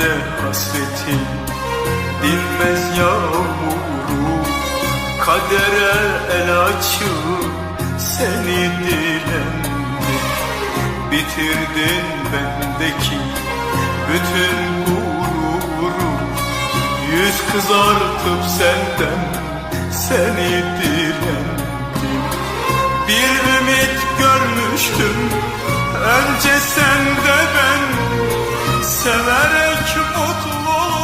kalpte hasretin Dinmez yağmuru. Kadere el açıp seni dilendi Bitirdin bendeki bütün gururu. Yüz kızartıp senden seni dilendim. Bir ümit görmüştüm önce senden severek mutlu